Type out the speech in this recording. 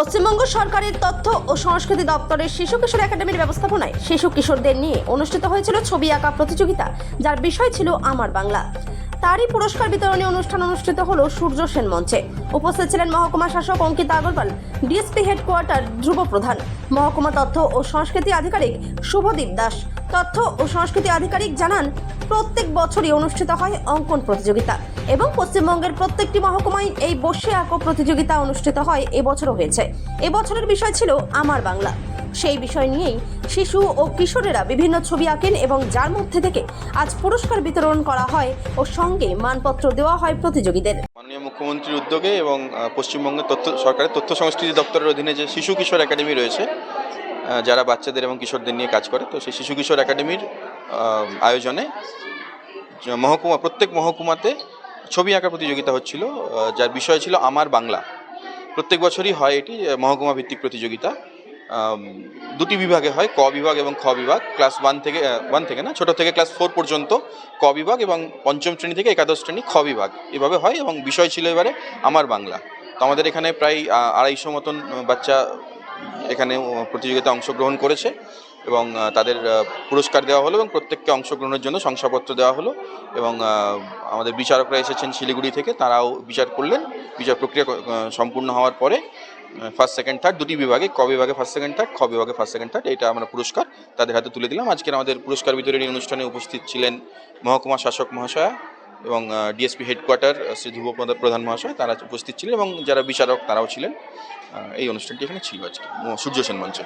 পশ্চিমবঙ্গ সরকারের তথ্য ও সংস্কৃতি দপ্তরের শিশু কিশোর একাডেমির ব্যবস্থাপনায় শিশু কিশোরদের নিয়ে অনুষ্ঠিত হয়েছিল ছবি আঁকা প্রতিযোগিতা, যার বিষয় ছিল আমার বাংলা। তারই পুরস্কার বিতরণী অনুষ্ঠান অনুষ্ঠিত হলো সূর্য সেন মঞ্চে। উপস্থিত ছিলেন মহকুমা শাসক অঙ্কিতা আগরওয়াল, ডিএসপি হেডকোয়ার্টার ধ্রুব প্রধান, মহকুমা তথ্য ও সংস্কৃতি আধিকারিক শুভদীপ দাস। তথ্য ও সংস্কৃতি আধিকারিক জানান, প্রত্যেক বছরই অনুষ্ঠিত হয় অঙ্কন প্রতিযোগিতা। এবং পশ্চিমবঙ্গের প্রত্যেকটি মহকুমায় এই বসে আঁকো প্রতিযোগিতা অনুষ্ঠিত হয়, এবছরও হয়েছে। এবছরের বিষয় ছিল আমার বাংলা। সেই বিষয় নিয়েই শিশু ও কিশোরেরা বিভিন্ন ছবি আঁকেন এবং যার মধ্যে থেকে আজ পুরস্কার বিতরণ করা হয় ও সঙ্গে মানপত্র দেওয়া হয় প্রতিযোগীদের। মাননীয় মুখ্যমন্ত্রীর উদ্যোগে এবং পশ্চিমবঙ্গের তথ্য, সরকারের তথ্য সংস্কৃতি দপ্তরের অধীনে যে শিশু কিশোর একাডেমি রয়েছে যারা বাচ্চাদের এবং কিশোরদের নিয়ে কাজ করে, তো সেই শিশু কিশোর একাডেমির আয়োজনে মহকুমা, প্রত্যেক মহকুমাতে ছবি আঁকা প্রতিযোগিতা হচ্ছিল যার বিষয় ছিল আমার বাংলা। প্রত্যেক বছরই হয় এটি মহকুমা ভিত্তিক প্রতিযোগিতা। দুটি বিভাগে হয় ক বিভাগ এবং খ বিভাগ। ক্লাস ওয়ান থেকে ওয়ান থেকে না ছোট থেকে ক্লাস ফোর পর্যন্ত ক বিভাগ এবং পঞ্চম শ্রেণি থেকে একাদশ শ্রেণি খ বিভাগ। এভাবে হয় এবং বিষয় ছিল এবারে আমার বাংলা। তো আমাদের এখানে প্রায় আড়াইশো মতন বাচ্চা এখানে আহ, প্রতিযোগিতায় অংশগ্রহণ করেছে। এবং তাদের পুরস্কার দেওয়া হলো এবং প্রত্যেককে অংশগ্রহণের জন্য শংসাপত্র দেওয়া হলো এবং আমাদের বিচারকরা এসেছেন শিলিগুড়ি থেকে, তারাও বিচার করলেন। বিচার প্রক্রিয়া সম্পূর্ণ হওয়ার পরে ফার্স্ট সেকেন্ড থার্ড দুটি বিভাগে, ক বিভাগে ফার্স্ট সেকেন্ড থার্ড খ বিভাগে ফার্স্ট সেকেন্ড থার্ড এটা আমরা পুরস্কার তাদের হাতে তুলে দিলাম। আজকের আমাদের পুরস্কার বিতরণী অনুষ্ঠানে উপস্থিত ছিলেন মহকুমা শাসক মহাশয়া এবং ডিএসপি হেডকোয়ার্টার শ্রী ধ্রুব প্রধান মহাশয়, তারা উপস্থিত ছিলেন এবং যারা বিচারক তারাও ছিলেন। এই অনুষ্ঠানটি এখানে ছিল আজকে সূর্য সেন মঞ্চে।